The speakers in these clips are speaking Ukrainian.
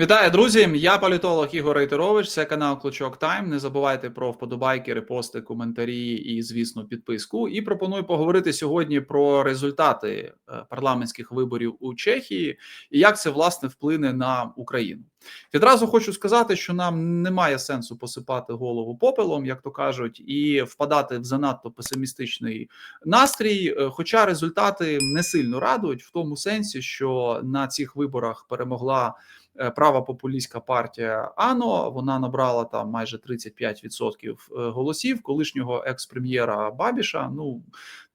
Вітаю, друзі! Я політолог Ігор Рейтерович. Це канал Клочок Тайм. Не забувайте про вподобайки, репости, коментарі і, звісно, підписку. І пропоную поговорити сьогодні про результати е, парламентських виборів у Чехії і як це власне вплине на Україну. Відразу хочу сказати, що нам немає сенсу посипати голову попелом, як то кажуть, і впадати в занадто песимістичний настрій. Е, Хоча результати не сильно радують в тому сенсі, що на цих виборах перемогла права популістська партія АНО. Вона набрала там майже 35% е, голосів колишнього екс-прем'єра Бабіша. Ну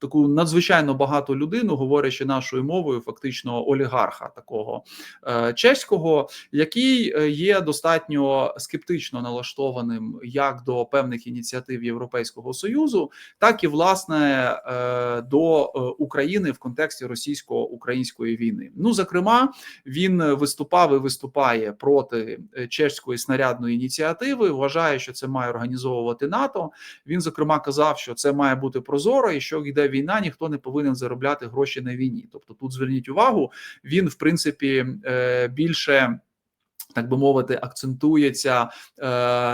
таку надзвичайно багату людину, говорячи нашою мовою, фактично олігарха такого е, чеського, який е, є достатньо скептично налаштованим як до певних ініціатив Європейського союзу, так і власне е, до України в контексті російсько-української війни. Ну зокрема, він виступав і виступає проти чеської снарядної ініціативи. Вважає, що це має організовувати НАТО. Він зокрема казав, що це має бути прозоро, і що йде війна, ніхто не повинен заробляти гроші на війні. Тобто, тут зверніть увагу, він в принципі е, більше. Так би мовити, акцентується е,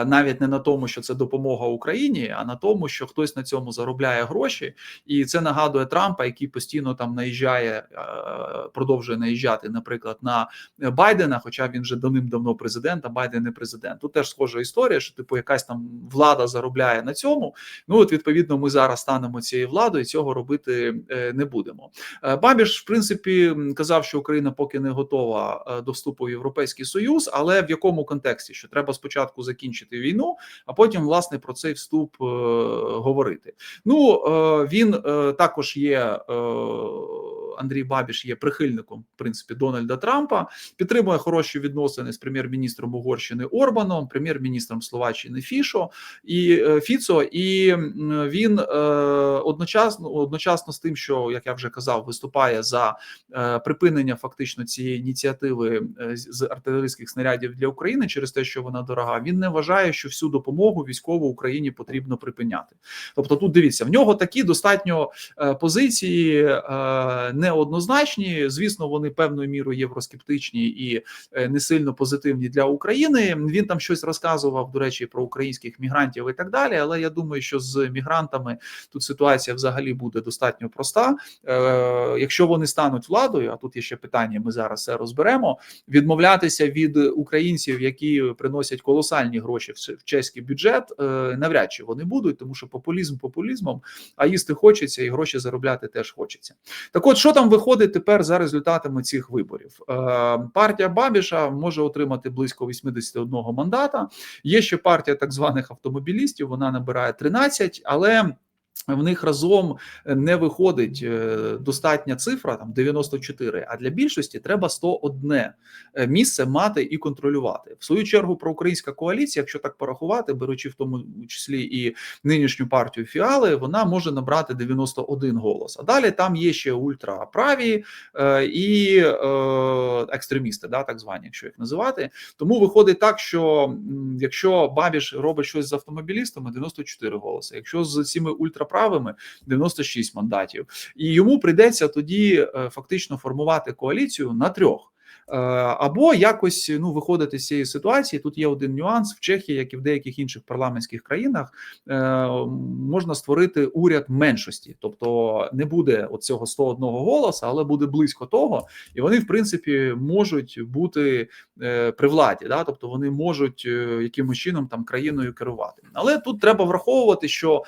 навіть не на тому, що це допомога Україні, а на тому, що хтось на цьому заробляє гроші, і це нагадує Трампа, який постійно там наїжджає, е, продовжує наїжджати, наприклад, на Байдена. Хоча він вже давним-давно президент, а Байден не президент. Тут теж схожа історія, що типу якась там влада заробляє на цьому. Ну от відповідно, ми зараз станемо цією владою, і цього робити е, не будемо. Е, Бабіш, в принципі, казав, що Україна поки не готова е, до вступу в Європейський Союз, але в якому контексті? Що треба спочатку закінчити війну, а потім власне про цей вступ е, говорити. Ну е, він е, також є. Андрій Бабіш є прихильником в принципі Дональда Трампа, підтримує хороші відносини з прем'єр-міністром Угорщини Орбаном, прем'єр-міністром Словаччини Фішо і е, Фіцо. І він е, одночасно одночасно з тим, що як я вже казав, виступає за е, припинення фактично цієї ініціативи з артилерійських снарядів для України через те, що вона дорога. Він не вважає, що всю допомогу військову Україні потрібно припиняти. Тобто, тут дивіться, в нього такі достатньо позиції е, неоднозначні. Звісно, вони певною мірою євроскептичні і е, не сильно позитивні для України. Він там щось розказував до речі про українських мігрантів і так далі. Але я думаю, що з мігрантами тут ситуація взагалі буде достатньо проста. Е, Якщо вони стануть владою, а тут є ще питання, ми зараз це розберемо. Відмовлятися від українців, які приносять колосальні гроші в чеський бюджет, е, навряд чи вони будуть, тому що популізм популізмом, а їсти хочеться і гроші заробляти теж хочеться. Так, от що там виходить тепер за результатами цих виборів? Е, партія Бабіша може отримати близько 81 мандата. Є ще партія так званих автомобілістів. Вона набирає 13, але в них разом не виходить е, достатня цифра, там 94, А для більшості треба 101 е, місце мати і контролювати. В свою чергу проукраїнська коаліція, якщо так порахувати, беручи в тому числі і нинішню партію фіали, вона може набрати 91 голос. А далі там є ще ультраправі е, і екстремісти, да, так звані, якщо їх називати. Тому виходить так, що якщо Бабіш робить щось з автомобілістами, 94 голоси. Якщо з цими ультра правими 96 мандатів, і йому прийдеться тоді е, фактично формувати коаліцію на трьох. Е, або якось ну виходити з цієї ситуації. Тут є один нюанс в Чехії, як і в деяких інших парламентських країнах, е, можна створити уряд меншості, тобто не буде оцього 101 голоса, але буде близько того, і вони в принципі можуть бути е, при владі, да, тобто вони можуть якимось чином там країною керувати. Але тут треба враховувати, що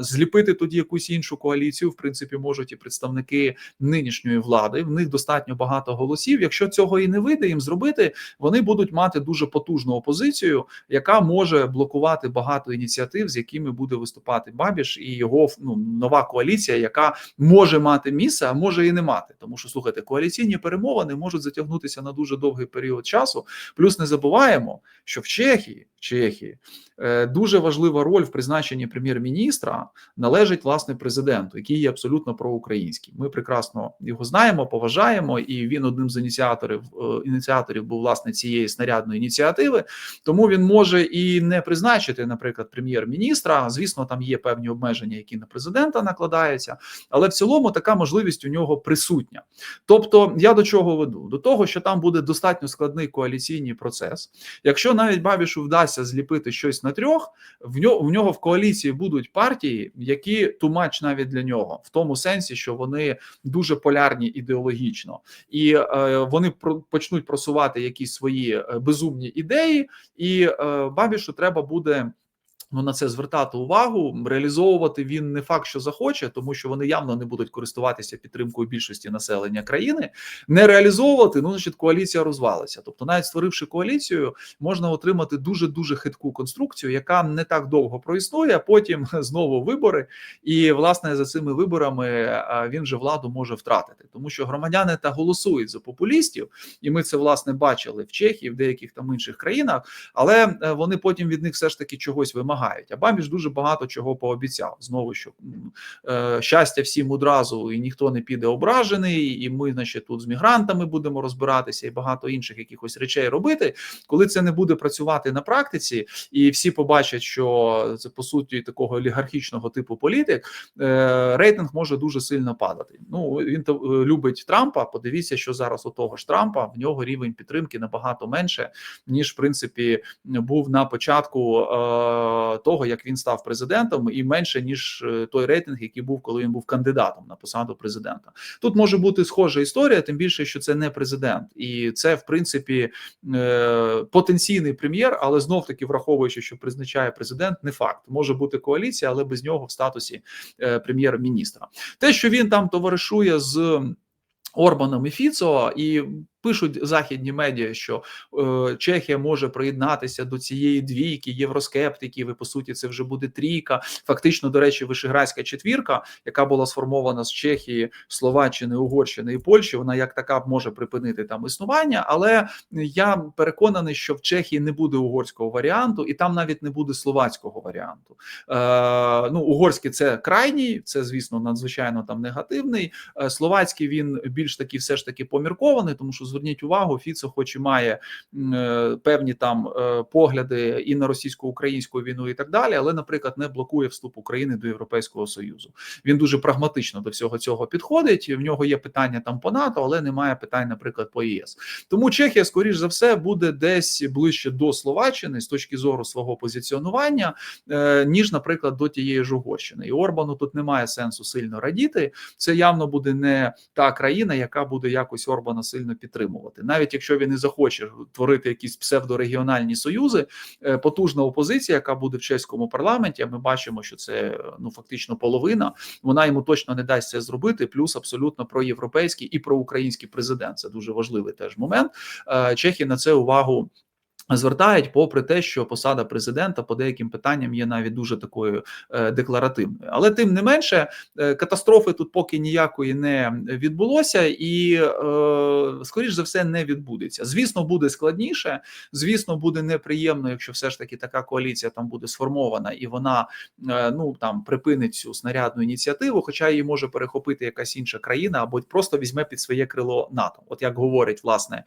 зліпити тоді якусь іншу коаліцію, в принципі, можуть і представники нинішньої влади. В них достатньо багато голосів. Якщо цього цього і не вийде їм зробити, вони будуть мати дуже потужну опозицію, яка може блокувати багато ініціатив, з якими буде виступати Бабіш і його ну нова коаліція, яка може мати місце, а може і не мати. Тому що слухайте, коаліційні перемовини можуть затягнутися на дуже довгий період часу. Плюс не забуваємо, що в Чехії Чехії е, дуже важлива роль в призначенні прем'єр-міністра належить власне президенту, який є абсолютно проукраїнський. Ми прекрасно його знаємо, поважаємо, і він одним з ініціаторів ініціаторів е, ініціаторів був власне цієї снарядної ініціативи, тому він може і не призначити, наприклад, прем'єр-міністра. Звісно, там є певні обмеження, які на президента накладаються, але в цілому така можливість у нього присутня. Тобто, я до чого веду? До того, що там буде достатньо складний коаліційний процес. Якщо навіть Бабішу вдасться зліпити щось на трьох, в нього в нього в коаліції будуть партії, які тумач навіть для нього, в тому сенсі, що вони дуже полярні ідеологічно, і е, вони почнуть просувати якісь свої е, безумні ідеї, і е, Бабішу треба буде. Ну, на це звертати увагу, реалізовувати він не факт, що захоче, тому що вони явно не будуть користуватися підтримкою більшості населення країни. Не реалізовувати, ну значить, коаліція розвалиться. Тобто, навіть створивши коаліцію, можна отримати дуже дуже хитку конструкцію, яка не так довго проіснує. а Потім знову вибори, і власне за цими виборами він вже владу може втратити, тому що громадяни та голосують за популістів, і ми це власне бачили в Чехії, в деяких там інших країнах, але е, вони потім від них все ж таки чогось вимагають вимагають. А Бабіш дуже багато чого пообіцяв. Знову що е, щастя всім одразу, і ніхто не піде ображений, і ми, значить, тут з мігрантами будемо розбиратися, і багато інших якихось речей робити. Коли це не буде працювати на практиці, і всі побачать, що це по суті такого олігархічного типу політик, е, рейтинг може дуже сильно падати. Ну він то е, любить Трампа. Подивіться, що зараз у того ж Трампа в нього рівень підтримки набагато менше, ніж в принципі був на початку. Е, того, як він став президентом, і менше ніж е, той рейтинг, який був, коли він був кандидатом на посаду президента. Тут може бути схожа історія, тим більше, що це не президент, і це в принципі е, потенційний прем'єр, але знов таки враховуючи, що призначає президент, не факт може бути коаліція, але без нього в статусі е, прем'єр-міністра. Те, що він там товаришує з. Орбаном і Фіцо і Пишуть західні медіа, що е, Чехія може приєднатися до цієї двійки євроскептиків. і, По суті, це вже буде трійка. Фактично, до речі, Вишеградська четвірка, яка була сформована з Чехії, Словаччини, Угорщини і Польщі. Вона як така може припинити там існування. Але я переконаний, що в Чехії не буде угорського варіанту, і там навіть не буде словацького варіанту. Е, Ну, угорський це крайній, це звісно надзвичайно там негативний. Е, словацький він більш таки, все ж таки поміркований, тому що зверніть увагу, Фіцо, хоч і має е, певні там е, погляди і на російсько-українську війну, і так далі, але, наприклад, не блокує вступ України до Європейського союзу. Він дуже прагматично до всього цього підходить. В нього є питання там по НАТО, але немає питань, наприклад, по ЄС. Тому Чехія, скоріш за все, буде десь ближче до Словаччини з точки зору свого позиціонування, е, ніж, наприклад, до тієї ж Угорщини. І Орбану тут немає сенсу сильно радіти. Це явно буде не та країна, яка буде якось Орбана сильно підтримувати підтримувати, навіть якщо він і захоче творити якісь псевдорегіональні союзи, е, потужна опозиція, яка буде в чеському парламенті. Ми бачимо, що це ну фактично половина. Вона йому точно не дасть це зробити. Плюс абсолютно проєвропейський і проукраїнський президент. Це дуже важливий теж момент. Е, Чехи на це увагу Звертають, попри те, що посада президента по деяким питанням є навіть дуже такою е, декларативною, але тим не менше е, катастрофи тут поки ніякої не відбулося, і е, скоріш за все не відбудеться. Звісно, буде складніше. Звісно, буде неприємно, якщо все ж таки така коаліція там буде сформована і вона ну там припинить цю снарядну ініціативу, хоча її може перехопити якась інша країна або просто візьме під своє крило НАТО. От як говорить власне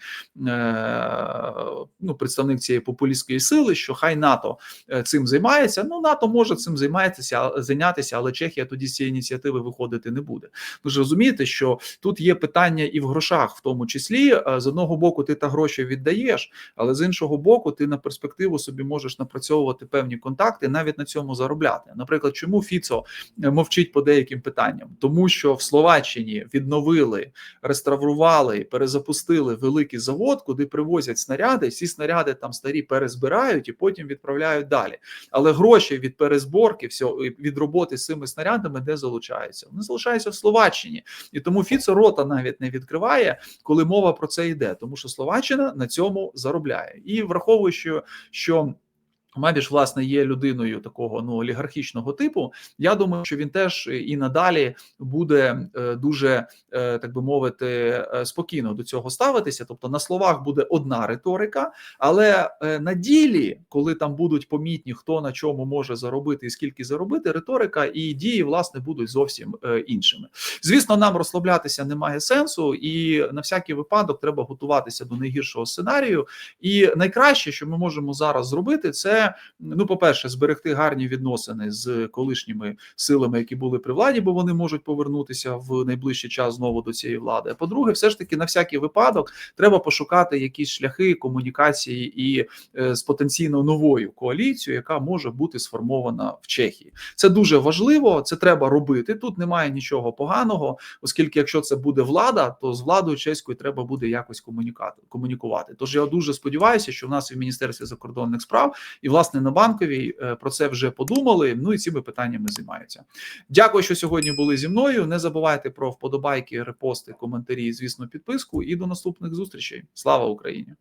ну представник представник цієї популістської сили, що хай НАТО е, цим займається. Ну НАТО може цим займатися, зайнятися, але Чехія тоді з цієї ініціативи виходити не буде. Ви ж розумієте, що тут є питання і в грошах, в тому числі е, з одного боку, ти та гроші віддаєш, але з іншого боку, ти на перспективу собі можеш напрацьовувати певні контакти, навіть на цьому заробляти. Наприклад, чому Фіцо е, мовчить по деяким питанням, тому що в Словаччині відновили, реставрували, перезапустили великий завод, куди привозять снаряди. Ці снаряди там старі перезбирають і потім відправляють далі. Але гроші від перезборки, всього від роботи з цими снарядами де залучаються? Вони залишаються в Словаччині, і тому Фіцо рота навіть не відкриває, коли мова про це йде, тому що Словаччина на цьому заробляє і враховуючи, що Мабіш, власне, є людиною такого ну олігархічного типу. Я думаю, що він теж і надалі буде е, дуже е, так би мовити е, спокійно до цього ставитися. Тобто на словах буде одна риторика, але на ділі, коли там будуть помітні, хто на чому може заробити і скільки заробити, риторика і дії власне будуть зовсім іншими. Звісно, нам розслаблятися немає сенсу, і на всякий випадок треба готуватися до найгіршого сценарію. І найкраще, що ми можемо зараз зробити, це ну, по-перше, зберегти гарні відносини з колишніми силами, які були при владі, бо вони можуть повернутися в найближчий час знову до цієї влади. А по-друге, все ж таки на всякий випадок треба пошукати якісь шляхи комунікації і е, з потенційно новою коаліцією, яка може бути сформована в Чехії. Це дуже важливо. Це треба робити. Тут немає нічого поганого, оскільки якщо це буде влада, то з владою чеською треба буде якось комунікувати. Тож я дуже сподіваюся, що в нас і в міністерстві закордонних справ і власне на банковій е, про це вже подумали. Ну і цими питаннями займаються. Дякую, що сьогодні були зі мною. Не забувайте про вподобайки, репости, коментарі, звісно, підписку. І до наступних зустрічей. Слава Україні!